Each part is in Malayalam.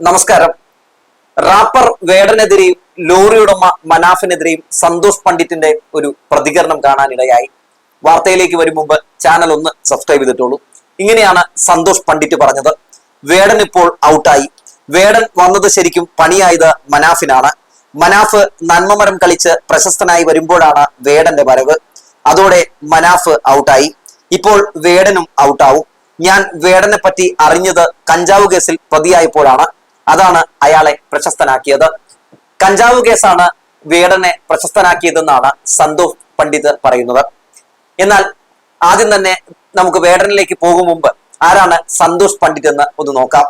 നമസ്കാരം. റാപ്പർ വേടനെതിരെയും ലോറി ഉടമ മനാഫിനെതിരെയും സന്തോഷ് പണ്ഡിറ്റിന്റെ ഒരു പ്രതികരണം കാണാനിടയായി. വാർത്തയിലേക്ക് വരും മുമ്പ് ചാനൽ ഒന്ന് സബ്സ്ക്രൈബ് ചെയ്തിട്ടുള്ളൂ. ഇങ്ങനെയാണ് സന്തോഷ് പണ്ഡിറ്റ് പറഞ്ഞത്. വേടൻ ഇപ്പോൾ ഔട്ടായി. വേടൻ വന്നത് ശരിക്കും പണിയായത് മനാഫിനാണ്. മനാഫ് നന്മമരം കളിച്ച് പ്രശസ്തനായി വരുമ്പോഴാണ് വേടന്റെ വരവ്. അതോടെ മനാഫ് ഔട്ടായി. ഇപ്പോൾ വേടനും ഔട്ടാവും. ഞാൻ വേടനെ പറ്റി അറിഞ്ഞത് കഞ്ചാവ് കേസിൽ പ്രതിയായപ്പോഴാണ്. അതാണ് അയാളെ പ്രശസ്തനാക്കിയത്. കഞ്ചാവ് കേസാണ് വേടനെ പ്രശസ്തനാക്കിയതെന്നാണ് സന്തോഷ് പണ്ഡിത് പറയുന്നത്. എന്നാൽ ആദ്യം തന്നെ നമുക്ക് വേടനിലേക്ക് പോകും മുമ്പ് ആരാണ് സന്തോഷ് പണ്ഡിത് എന്ന് ഒന്ന് നോക്കാം.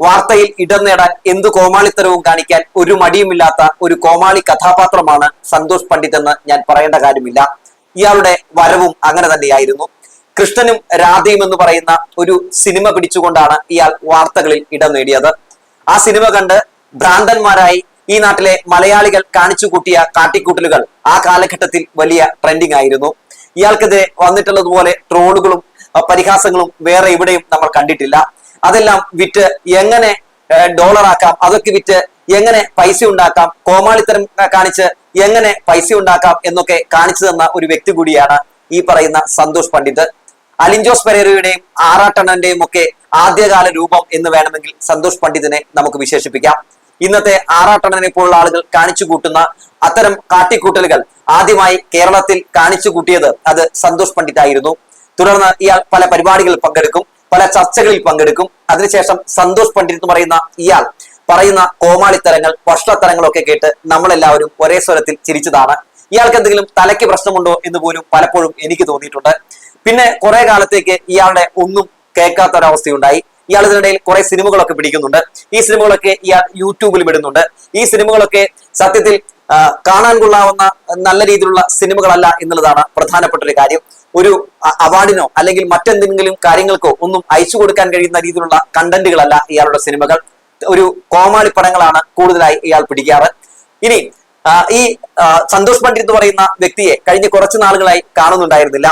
വാർത്തയിൽ ഇടം നേടാൻ എന്തു കോമാളിത്തരവും കാണിക്കാൻ ഒരു മടിയുമില്ലാത്ത ഒരു കോമാളി കഥാപാത്രമാണ് സന്തോഷ് പണ്ഡിത് എന്ന് ഞാൻ പറയേണ്ട കാര്യമില്ല. ഇയാളുടെ വരവും അങ്ങനെ തന്നെയായിരുന്നു. കൃഷ്ണനും രാധയും എന്ന് പറയുന്ന ഒരു സിനിമ പിടിച്ചുകൊണ്ടാണ് ഇയാൾ വാർത്തകളിൽ ഇടം നേടിയത്. ആ സിനിമ കണ്ട് ഭ്രാന്തന്മാരായി ഈ നാട്ടിലെ മലയാളികൾ കാണിച്ചു കൂട്ടിയ കാട്ടിക്കൂട്ടലുകൾ ആ കാലഘട്ടത്തിൽ വലിയ ട്രെൻഡിങ് ആയിരുന്നു. ഇയാൾക്കെതിരെ വന്നിട്ടുള്ളതുപോലെ ട്രോളുകളും പരിഹാസങ്ങളും വേറെ എവിടെയും നമ്മൾ കണ്ടിട്ടില്ല. അതെല്ലാം വിറ്റ് എങ്ങനെ ഡോളറാക്കാം അതൊക്കെ വിറ്റ് എങ്ങനെ പൈസ ഉണ്ടാക്കാം കോമാളിത്തരം കാണിച്ച് എങ്ങനെ പൈസ ഉണ്ടാക്കാം എന്നൊക്കെ കാണിച്ചു തന്ന ഒരു വ്യക്തി കൂടിയാണ് ഈ പറയുന്ന സന്തോഷ് പണ്ഡിറ്റ്. അലിൻജോസ് പെരേരയുടെയും ആറാട്ടണ്ണന്റെയും ഒക്കെ ആദ്യകാല രൂപം എന്ന് വേണമെങ്കിൽ സന്തോഷ് പണ്ഡിതനെ നമുക്ക് വിശേഷിപ്പിക്കാം. ഇന്നത്തെ ആറാട്ടണ്ണനെ പോലുള്ള ആളുകൾ കാണിച്ചു കൂട്ടുന്ന അത്തരം കാട്ടിക്കൂട്ടലുകൾ ആദ്യമായി കേരളത്തിൽ കാണിച്ചു കൂട്ടിയത് അത് സന്തോഷ് പണ്ഡിറ്റ് ആയിരുന്നു തുടർന്ന് ഇയാൾ പല പരിപാടികളിൽ പങ്കെടുക്കും പല ചർച്ചകളിൽ പങ്കെടുക്കും. അതിനുശേഷം സന്തോഷ് പണ്ഡിറ്റ് എന്ന് പറയുന്ന ഇയാൾ പറയുന്ന കോമാളിത്തരങ്ങൾ വഷളത്തരങ്ങളൊക്കെ കേട്ട് നമ്മളെല്ലാവരും ഒരേ സ്വരത്തിൽ ചിരിച്ചതാണ്. ഇയാൾക്ക് എന്തെങ്കിലും തലയ്ക്ക് പ്രശ്നമുണ്ടോ എന്ന് പോലും പലപ്പോഴും എനിക്ക് തോന്നിയിട്ടുണ്ട്. പിന്നെ കുറെ കാലത്തേക്ക് ഇയാളുടെ ഒന്നും കേൾക്കാത്ത ഒരവസ്ഥയുണ്ടായി ഇയാൾ ഇതിനിടയിൽ കുറെ സിനിമകളൊക്കെ പിടിക്കുന്നുണ്ട്. ഈ സിനിമകളൊക്കെ ഇയാൾ യൂട്യൂബിൽ വിടുന്നുണ്ട്. ഈ സിനിമകളൊക്കെ സത്യത്തിൽ കാണാൻ കൊള്ളാവുന്ന നല്ല രീതിയിലുള്ള സിനിമകളല്ല എന്നുള്ളതാണ് പ്രധാനപ്പെട്ട ഒരു കാര്യം. ഒരു അവാർഡിനോ അല്ലെങ്കിൽ മറ്റെന്തെങ്കിലും കാര്യങ്ങൾക്കോ ഒന്നും അയച്ചു കൊടുക്കാൻ കഴിയുന്ന രീതിയിലുള്ള കണ്ടന്റുകളല്ല ഇയാളുടെ സിനിമകൾ. ഒരു കോമാളി പടങ്ങളാണ് കൂടുതലായി ഇയാൾ പിടിക്കാറ്. ഇനി ഈ സന്തോഷ് പണ്ഡിറ്റ് എന്ന് പറയുന്ന വ്യക്തിയെ കഴിഞ്ഞ കുറച്ച് നാളുകളായി കാണുന്നുണ്ടായിരുന്നില്ല.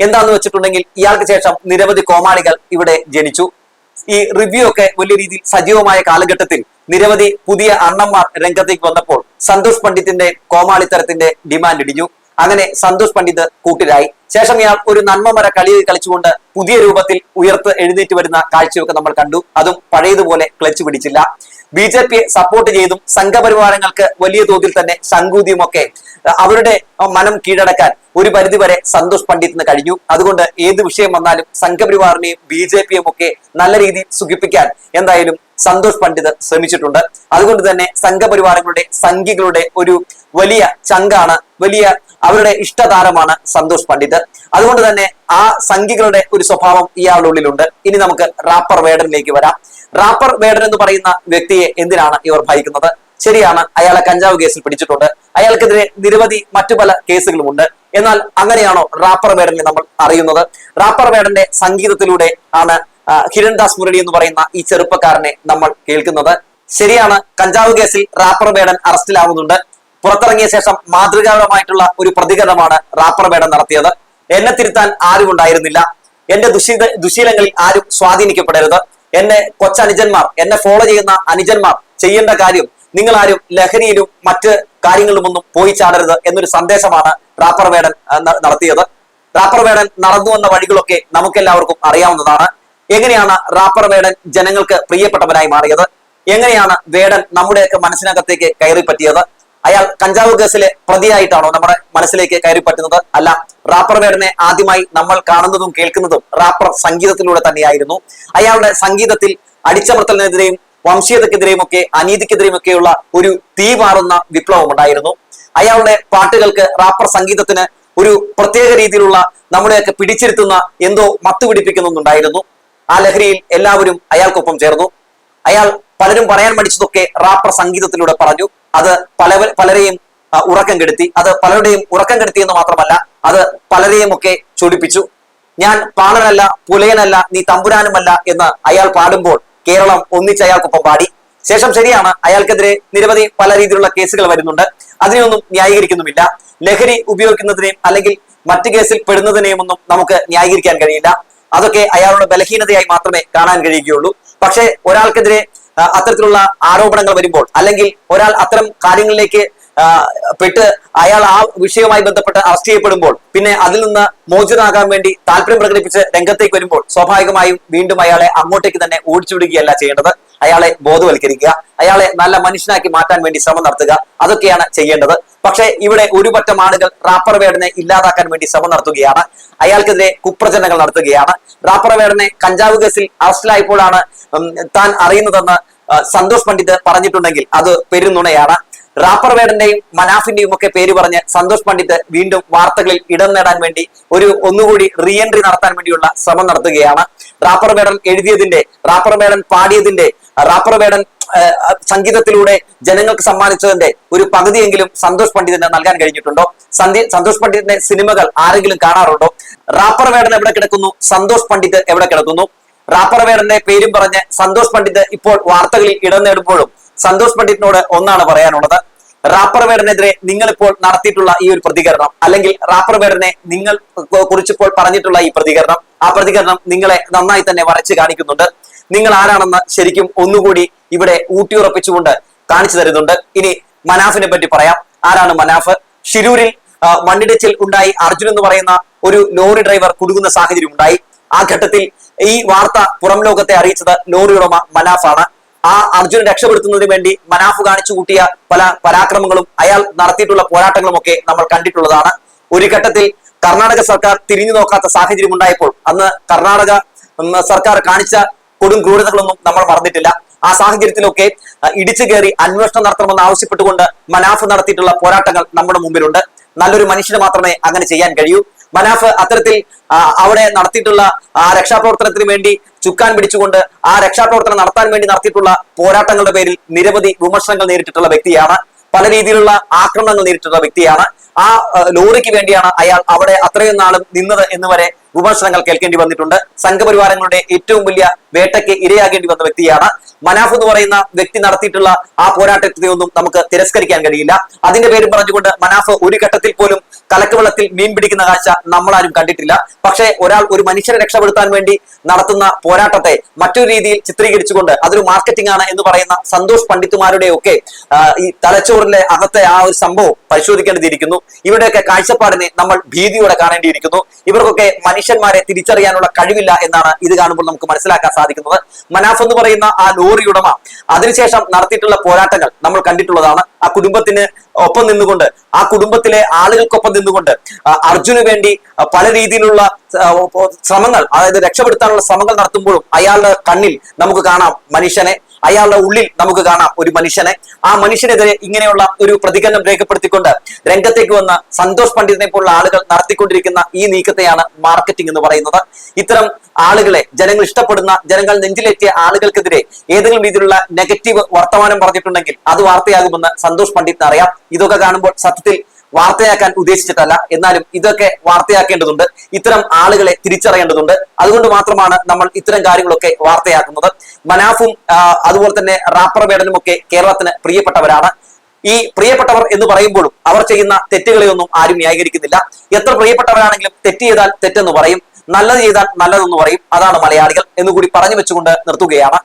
എന്താന്ന് വെച്ചിട്ടുണ്ടെങ്കിൽ ഇയാൾക്ക് ശേഷം നിരവധി കോമാളികൾ ഇവിടെ ജനിച്ചു. ഈ റിവ്യൂ ഒക്കെ വലിയ രീതിയിൽ സജീവമായ കാലഘട്ടത്തിൽ നിരവധി പുതിയ അണ്ണന്മാർ രംഗത്തേക്ക് വന്നപ്പോൾ സന്തോഷ് പണ്ഡിറ്റിന്റെ കോമാളിത്തരത്തിന്റെ ഡിമാൻഡ് ഇടിഞ്ഞു. അങ്ങനെ സന്തോഷ് പണ്ഡിറ്റ് കൂട്ടിലായി. ശേഷം ഇയാൾ ഒരു നന്മമര കളി കളിച്ചുകൊണ്ട് പുതിയ രൂപത്തിൽ ഉയർത്ത് എഴുന്നേറ്റ് വരുന്ന കാഴ്ചയൊക്കെ നമ്മൾ കണ്ടു. അതും പഴയതുപോലെ ക്ലച്ച് പിടിച്ചില്ല. ബി ജെ പിയെ സപ്പോർട്ട് ചെയ്തും സംഘപരിവാരങ്ങൾക്ക് വലിയ തോതിൽ തന്നെ ശങ്കൂതിയും ഒക്കെ അവരുടെ മനം കീഴടക്കാൻ ഒരു പരിധിവരെ സന്തോഷ് പണ്ഡിറ്റിന് കഴിഞ്ഞു. അതുകൊണ്ട് ഏത് വിഷയം വന്നാലും സംഘപരിവാറിനെയും ബി ജെ പിയും ഒക്കെ നല്ല രീതിയിൽ സുഖിപ്പിക്കാൻ എന്തായാലും സന്തോഷ് പണ്ഡിറ്റ് ശ്രമിച്ചിട്ടുണ്ട്. അതുകൊണ്ട് തന്നെ സംഘപരിവാരങ്ങളുടെ സംഘികളുടെ ഒരു വലിയ ചങ്കാണ് വലിയ അവരുടെ ഇഷ്ടതാരമാണ് സന്തോഷ് പണ്ഡിത് അതുകൊണ്ട് തന്നെ ആ സംഖ്യകളുടെ ഒരു സ്വഭാവം ഇയാളുടെ ഉള്ളിലുണ്ട്. ഇനി നമുക്ക് റാപ്പർ വേഡനിലേക്ക് വരാം. റാപ്പർ വേഡൻ എന്ന് പറയുന്ന വ്യക്തിയെ എന്തിനാണ് ഇവർ ഭയക്കുന്നത്? ശരിയാണ് അയാളെ കഞ്ചാവ് കേസിൽ പിടിച്ചിട്ടുണ്ട്. അയാൾക്കെതിരെ നിരവധി മറ്റു പല കേസുകളുമുണ്ട്. എന്നാൽ അങ്ങനെയാണോ റാപ്പർ വേഡനെ നമ്മൾ അറിയുന്നത്? റാപ്പർ വേഡന്റെ സംഗീതത്തിലൂടെ ആണ് ഹിരൺദാസ് മുരളി എന്ന് പറയുന്ന ഈ ചെറുപ്പക്കാരനെ നമ്മൾ കേൾക്കുന്നത്. ശരിയാണ് കഞ്ചാവ് കേസിൽ റാപ്പർ വേടൻ അറസ്റ്റിലാവുന്നുണ്ട്. പുറത്തിറങ്ങിയ ശേഷം മാതൃകാപരമായിട്ടുള്ള ഒരു പ്രതികരണമാണ് റാപ്പർ മേഡം നടത്തിയത്. എന്നെ തിരുത്താൻ ആരും ഉണ്ടായിരുന്നില്ല. എന്റെ ദുശീല ദുശീലങ്ങളിൽ ആരും സ്വാധീനിക്കപ്പെടരുത്. എന്നെ കൊച്ചനുജന്മാർ എന്നെ ഫോളോ ചെയ്യുന്ന അനുജന്മാർ ചെയ്യേണ്ട കാര്യം നിങ്ങൾ ആരും ലഹരിയിലും മറ്റ് കാര്യങ്ങളിലുമൊന്നും പോയി ചാടരുത് എന്നൊരു സന്ദേശമാണ് റാപ്പർ വേടൻ നടത്തിയത്. റാപ്പർ വേടൻ നടന്നു വന്ന വഴികളൊക്കെ നമുക്കെല്ലാവർക്കും അറിയാവുന്നതാണ്. എങ്ങനെയാണ് റാപ്പർ വേടൻ ജനങ്ങൾക്ക് പ്രിയപ്പെട്ടവനായി മാറിയത്? എങ്ങനെയാണ് വേടൻ നമ്മുടെയൊക്കെ മനസ്സിനകത്തേക്ക് കയറി പറ്റിയത് അയാൾ കഞ്ചാവ് കേസിലെ പ്രതിയായിട്ടാണോ നമ്മുടെ മനസ്സിലേക്ക് കയറി പറ്റുന്നത്? അല്ല റാപ്പർ വേടനെ ആദ്യമായി നമ്മൾ കാണുന്നതും കേൾക്കുന്നതും റാപ്പർ സംഗീതത്തിലൂടെ തന്നെയായിരുന്നു. അയാളുടെ സംഗീതത്തിൽ അടിച്ചമർത്തലിനെതിരെയും വംശീയതക്കെതിരെയും ഒക്കെ അനീതിക്കെതിരെയും ഒക്കെയുള്ള ഒരു തീ മാറുന്ന വിപ്ലവം ഉണ്ടായിരുന്നു. അയാളുടെ പാട്ടുകൾക്ക് റാപ്പർ സംഗീതത്തിന് ഒരു പ്രത്യേക രീതിയിലുള്ള നമ്മുടെയൊക്കെ പിടിച്ചിരുത്തുന്ന എന്തോ മത്തു പിടിപ്പിക്കുന്നുണ്ടായിരുന്നു. ആ ലഹരിയിൽ എല്ലാവരും അയാൾക്കൊപ്പം ചേർന്നു. അയാൾ പലരും പറയാൻ മടിച്ചതൊക്കെ റാപ്പർ സംഗീതത്തിലൂടെ പറഞ്ഞു. അത് പല പലരെയും ഉറക്കം കെടുത്തി. അത് പലരുടെയും ഉറക്കം കെടുത്തി എന്ന് മാത്രമല്ല അത് പലരെയും ഒക്കെ ചൊടിപ്പിച്ചു. ഞാൻ പാണനല്ല പുലയനല്ല നീ തമ്പുരാനുമല്ല എന്ന് അയാൾ പാടുമ്പോൾ കേരളം ഒന്നിച്ച് അയാൾക്കൊപ്പം പാടി. ശേഷം ശരിയാണ് അയാൾക്കെതിരെ നിരവധി പല രീതിയിലുള്ള കേസുകൾ വരുന്നുണ്ട്. അതിനെയൊന്നും ന്യായീകരിക്കുന്നുമില്ല. ലഹരി ഉപയോഗിക്കുന്നതിനെയും അല്ലെങ്കിൽ മറ്റു കേസിൽ പെടുന്നതിനെയും ഒന്നും നമുക്ക് ന്യായീകരിക്കാൻ കഴിയില്ല. അതൊക്കെ അയാളുടെ ബലഹീനതയായി മാത്രമേ കാണാൻ കഴിയുകയുള്ളൂ. പക്ഷേ ഒരാൾക്കെതിരെ അത്തരത്തിലുള്ള ആരോപണങ്ങൾ വരുമ്പോൾ അല്ലെങ്കിൽ ഒരാൾ അത്തരം കാര്യങ്ങളിലേക്ക് പെട്ട് അയാൾ ആ വിഷയവുമായി ബന്ധപ്പെട്ട് അറസ്റ്റ് ചെയ്യപ്പെടുമ്പോൾ പിന്നെ അതിൽ നിന്ന് മോചിതനാകാൻ വേണ്ടി താല്പര്യം പ്രകടിപ്പിച്ച് രംഗത്തേക്ക് വരുമ്പോൾ സ്വാഭാവികമായും വീണ്ടും അയാളെ അങ്ങോട്ടേക്ക് തന്നെ ഓടിച്ചുവിടുകയല്ല ചെയ്യേണ്ടത്. അയാളെ ബോധവൽക്കരിക്കുക അയാളെ നല്ല മനുഷ്യനാക്കി മാറ്റാൻ വേണ്ടി ശ്രമം നടത്തുക അതൊക്കെയാണ് ചെയ്യേണ്ടത്. പക്ഷേ ഇവിടെ ഒരുപറ്റം ആളുകൾ റാപ്പർ വേടനെ ഇല്ലാതാക്കാൻ വേണ്ടി ശ്രമം നടത്തുകയാണ്. അയാൾക്കെതിരെ കുപ്രചരണങ്ങൾ നടത്തുകയാണ്. റാപ്പർ വേടനെ കഞ്ചാവ് കേസിൽ അറസ്റ്റിലായപ്പോഴാണ് താൻ അറിയുന്നതെന്ന് സന്തോഷ് പണ്ഡിറ്റ് പറഞ്ഞിട്ടുണ്ടെങ്കിൽ അത് പെരുന്നുണയാണ് റാപ്പർ വേടന്റെയും മനാഫിന്റെയും ഒക്കെ പേര് പറഞ്ഞ് സന്തോഷ് പണ്ഡിറ്റ് വീണ്ടും വാർത്തകളിൽ ഇടം നേടാൻ വേണ്ടി ഒരു ഒന്നുകൂടി റീ എൻട്രി നടത്താൻ വേണ്ടിയുള്ള ശ്രമം നടത്തുകയാണ്. റാപ്പർ വേടൻ എഴുതിയതിന്റെ റാപ്പർ വേടൻ പാടിയതിന്റെ റാപ്പർ വേടൻ സംഗീതത്തിലൂടെ ജനങ്ങൾക്ക് സമ്മാനിച്ചതിന്റെ ഒരു പകുതിയെങ്കിലും സന്തോഷ് പണ്ഡിതിന് നൽകാൻ കഴിഞ്ഞിട്ടുണ്ടോ? സന്തോഷ് പണ്ഡിതിന്റെ സിനിമകൾ ആരെങ്കിലും കാണാറുണ്ടോ? റാപ്പർ വേടൻ എവിടെ കിടക്കുന്നു? സന്തോഷ് പണ്ഡിത് എവിടെ കിടക്കുന്നു? റാപ്പർ വേടന്റെ പേരും പറഞ്ഞ് സന്തോഷ് പണ്ഡിത് ഇപ്പോൾ വാർത്തകളിൽ ഇടം നേടുമ്പോഴും സന്തോഷ് പണ്ഡിറ്റിനോട് ഒന്നാണ് പറയാനുള്ളത്. റാപ്പർ വേടനെതിരെ നിങ്ങൾ ഇപ്പോൾ നടത്തിയിട്ടുള്ള ഈ ഒരു പ്രതികരണം അല്ലെങ്കിൽ റാപ്പർ നിങ്ങൾ കുറിച്ചിപ്പോൾ പറഞ്ഞിട്ടുള്ള ഈ പ്രതികരണം ആ പ്രതികരണം നിങ്ങളെ നന്നായി തന്നെ വരച്ച് കാണിക്കുന്നുണ്ട്. നിങ്ങൾ ആരാണെന്ന് ശരിക്കും ഒന്നുകൂടി ഇവിടെ ഊട്ടിയുറപ്പിച്ചുകൊണ്ട് കാണിച്ചു തരുന്നുണ്ട്. ഇനി മനാഫിനെ പറ്റി പറയാം. ആരാണ് മനാഫ്? ഷിരൂരിൽ മണ്ണിടിച്ചിൽ ഉണ്ടായി. അർജുൻ എന്ന് പറയുന്ന ഒരു ലോറി ഡ്രൈവർ കുടുങ്ങുന്ന സാഹചര്യം ഉണ്ടായി. ആ ഘട്ടത്തിൽ ഈ വാർത്ത പുറം ലോകത്തെ അറിയിച്ചത് ലോറി ഉടമ മനാഫാണ്. ആ അർജുനൻ രക്ഷപ്പെടുത്തുന്നതിന് വേണ്ടി മനാഫ് കാണിച്ചു കൂട്ടിയ പല പരാക്രമങ്ങളും അയാൾ നടത്തിയിട്ടുള്ള പോരാട്ടങ്ങളും ഒക്കെ നമ്മൾ കണ്ടിട്ടുള്ളതാണ്. ഒരു ഘട്ടത്തിൽ കർണാടക സർക്കാർ തിരിഞ്ഞു നോക്കാത്ത സാഹചര്യം ഉണ്ടായപ്പോൾ അന്ന് കർണാടക സർക്കാർ കാണിച്ച കൊടും ക്രൂരതകളൊന്നും നമ്മൾ മറന്നിട്ടില്ല. ആ സാഹചര്യത്തിലൊക്കെ ഇടിച്ചു കയറി അന്വേഷണം നടത്തണമെന്ന് ആവശ്യപ്പെട്ടുകൊണ്ട് മനാഫ് നടത്തിയിട്ടുള്ള പോരാട്ടങ്ങൾ നമ്മുടെ മുമ്പിലുണ്ട്. നല്ലൊരു മനുഷ്യന് മാത്രമേ അങ്ങനെ ചെയ്യാൻ കഴിയൂ. മനാഫ് അത്തരത്തിൽ അവിടെ നടത്തിയിട്ടുള്ള ആ രക്ഷാപ്രവർത്തനത്തിന് വേണ്ടി ചുക്കാൻ പിടിച്ചുകൊണ്ട് ആ രക്ഷാപ്രവർത്തനം നടത്താൻ വേണ്ടി നടത്തിയിട്ടുള്ള പോരാട്ടങ്ങളുടെ പേരിൽ നിരവധി വിമർശനങ്ങൾ നേരിട്ടിട്ടുള്ള വ്യക്തിയാണ്. പല രീതിയിലുള്ള ആക്രമണങ്ങൾ നേരിട്ടിട്ടുള്ള വ്യക്തിയാണ്. ആ, ലോറിക്ക് വേണ്ടിയാണ് അയാൾ അവിടെ അത്രയും നാളും നിന്നത് എന്ന് വരെ വിമർശനങ്ങൾ കേൾക്കേണ്ടി വന്നിട്ടുണ്ട്. സംഘപരിവാരങ്ങളുടെ ഏറ്റവും വലിയ വേട്ടയ്ക്ക് ഇരയാകേണ്ടി വന്ന വ്യക്തിയാണ്. മനാഫ് എന്ന് പറയുന്ന വ്യക്തി നടത്തിയിട്ടുള്ള ആ പോരാട്ടത്തെ ഒന്നും നമുക്ക് തിരസ്കരിക്കാൻ കഴിയില്ല. അതിന്റെ പേരും പറഞ്ഞുകൊണ്ട് മനാഫ് ഒരു ഘട്ടത്തിൽ പോലും കലക്കുവെള്ളത്തിൽ മീൻ പിടിക്കുന്ന കാഴ്ച നമ്മളാരും കണ്ടിട്ടില്ല. പക്ഷേ ഒരാൾ ഒരു മനുഷ്യനെ രക്ഷപ്പെടുത്താൻ വേണ്ടി നടത്തുന്ന പോരാട്ടത്തെ മറ്റൊരു രീതിയിൽ ചിത്രീകരിച്ചുകൊണ്ട് അതൊരു മാർക്കറ്റിംഗ് ആണ് എന്ന് പറയുന്ന സന്തോഷ് പണ്ഡിറ്റുമാരുടെ ഒക്കെ ഈ തലച്ചോറിലെ അകത്തെ ആ ഒരു സംഭവം പരിശോധിക്കേണ്ടിയിരിക്കുന്നു ഇവരുടെയൊക്കെ കാഴ്ചപ്പാടിനെ നമ്മൾ ഭീതിയോടെ കാണേണ്ടിയിരിക്കുന്നു. ഇവർക്കൊക്കെ മനുഷ്യന്മാരെ തിരിച്ചറിയാനുള്ള കഴിവില്ല എന്നാണ് ഇത് കാണുമ്പോൾ നമുക്ക് മനസ്സിലാക്കാൻ സാധിക്കുന്നത്. മനാഫ് എന്ന് പറയുന്ന ആ ലോറി ഉടമ അതിനുശേഷം നടത്തിയിട്ടുള്ള പോരാട്ടങ്ങൾ നമ്മൾ കണ്ടിട്ടുള്ളതാണ്. ആ കുടുംബത്തിന് ഒപ്പം നിന്നുകൊണ്ട് ആ കുടുംബത്തിലെ ആളുകൾക്കൊപ്പം നിന്നുകൊണ്ട് അർജുന് വേണ്ടി പല രീതിയിലുള്ള ശ്രമങ്ങൾ അതായത് രക്ഷപ്പെടുത്താനുള്ള ശ്രമങ്ങൾ നടത്തുമ്പോഴും അയാളുടെ കണ്ണിൽ നമുക്ക് കാണാം മനുഷ്യനെ അയാളുടെ ഉള്ളിൽ നമുക്ക് കാണാം ഒരു മനുഷ്യനെ. ആ മനുഷ്യനെതിരെ ഇങ്ങനെയുള്ള ഒരു പ്രതികരണം രേഖപ്പെടുത്തിക്കൊണ്ട് രംഗത്തേക്ക് വന്ന സന്തോഷ് പണ്ഡിതിനെ പോലുള്ള ആളുകൾ നടത്തിക്കൊണ്ടിരിക്കുന്ന ഈ നീക്കത്തെയാണ് മാർക്കറ്റിംഗ് എന്ന് പറയുന്നത്. ഇത്തരം ആളുകളെ ജനങ്ങൾ ഇഷ്ടപ്പെടുന്ന ജനങ്ങൾ നെഞ്ചിലെത്തിയ ആളുകൾക്കെതിരെ ഏതെങ്കിലും രീതിയിലുള്ള നെഗറ്റീവ് വർത്തമാനം പറഞ്ഞിട്ടുണ്ടെങ്കിൽ അത് വാർത്തയാകുമെന്ന് സന്തോഷ് പണ്ഡിറ്റിന് അറിയാം. ഇതൊക്കെ കാണുമ്പോൾ സത്യത്തിൽ വാർത്തയാക്കാൻ ഉദ്ദേശിച്ചിട്ടല്ല. എന്നാലും ഇതൊക്കെ വാർത്തയാക്കേണ്ടതുണ്ട്. ഇത്തരം ആളുകളെ തിരിച്ചറിയേണ്ടതുണ്ട്. അതുകൊണ്ട് മാത്രമാണ് നമ്മൾ ഇത്തരം കാര്യങ്ങളൊക്കെ വാർത്തയാക്കുന്നത്. മനാഫും അതുപോലെ തന്നെ റാപ്പർ വേടനും ഒക്കെ കേരളത്തിന് പ്രിയപ്പെട്ടവരാണ്. ഈ പ്രിയപ്പെട്ടവർ എന്ന് പറയുമ്പോഴും അവർ ചെയ്യുന്ന തെറ്റുകളെയൊന്നും ആരും ന്യായീകരിക്കുന്നില്ല. എത്ര പ്രിയപ്പെട്ടവരാണെങ്കിലും തെറ്റ് ചെയ്താൽ തെറ്റെന്ന് പറയും. നല്ലത് ചെയ്താൽ നല്ലതെന്ന് പറയും. അതാണ് മലയാളികൾ എന്നുകൂടി പറഞ്ഞു വെച്ചുകൊണ്ട് നിർത്തുകയാണ്.